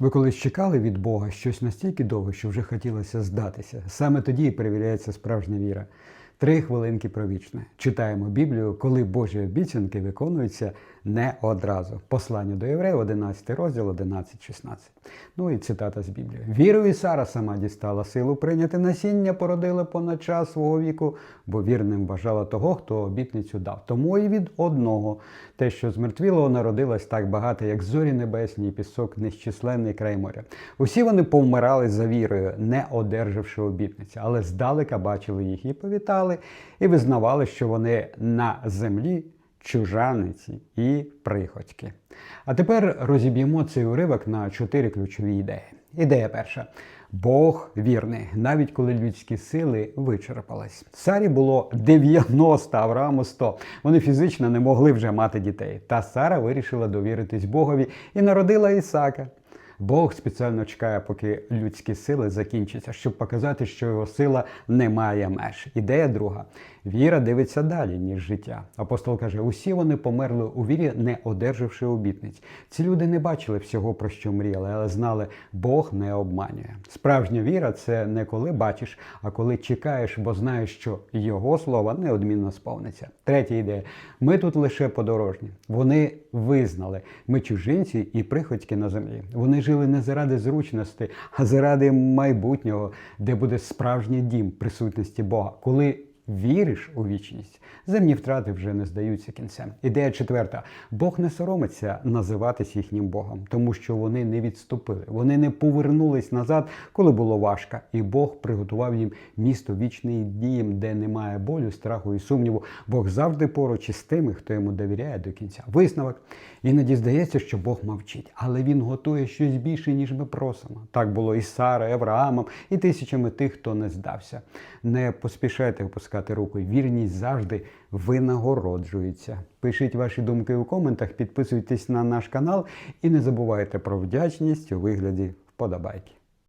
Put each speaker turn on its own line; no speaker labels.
Ви колись чекали від Бога щось настільки довго, що вже хотілося здатися. Саме тоді і перевіряється справжня віра. Три хвилинки про вічне. Читаємо Біблію, коли Божі обіцянки виконуються не одразу. Послання до євреїв, 11 розділ, 11-16. Ну і цитата з Біблії. Вірою Сара сама дістала силу прийняти насіння, породила понад час свого віку, бо вірним вважала того, хто обітницю дав. Тому і від одного те, що змертвілого народилось так багато, як зорі небесні і пісок нещисленний край моря. Усі вони повмирали за вірою, не одержавши обітниці, але здалека бачили їх і повітали, і визнавали, що вони на землі чужаниці і приходьки. А тепер розіб'ємо цей уривок на чотири ключові ідеї. Ідея перша. Бог вірний, навіть коли людські сили вичерпались. Сарі було 90, Аврааму 100. Вони фізично не могли вже мати дітей. Та Сара вирішила довіритись Богові і народила Ісака. Бог спеціально чекає, поки людські сили закінчаться, щоб показати, що його сила не має меж. Ідея друга. Віра дивиться далі, ніж життя. Апостол каже: усі вони померли у вірі, не одержавши обітниць. Ці люди не бачили всього, про що мріяли, але знали, Бог не обманює. Справжня віра це не коли бачиш, а коли чекаєш, бо знаєш, що його слова неодмінно сповниться. Третя ідея: ми тут лише подорожні. Вони визнали, ми чужинці і приходьки на землі. Вони жили не заради зручності, а заради майбутнього, де буде справжній дім присутності Бога. Коли віриш у вічність, земні втрати вже не здаються кінцем. Ідея четверта: Бог не соромиться називатись їхнім Богом, тому що вони не відступили, вони не повернулись назад, коли було важко, і Бог приготував їм місто вічний дієм, де немає болю, страху і сумніву. Бог завжди поруч із тими, хто йому довіряє до кінця. Висновок іноді здається, що Бог мовчить, але він готує щось більше, ніж ми просимо. Так було і Сарою, Авраамом, і тисячами тих, хто не здався. Не поспішайте опускати руку. Вірність завжди винагороджується. Пишіть ваші думки у коментах, підписуйтесь на наш канал і не забувайте про вдячність у вигляді вподобайки.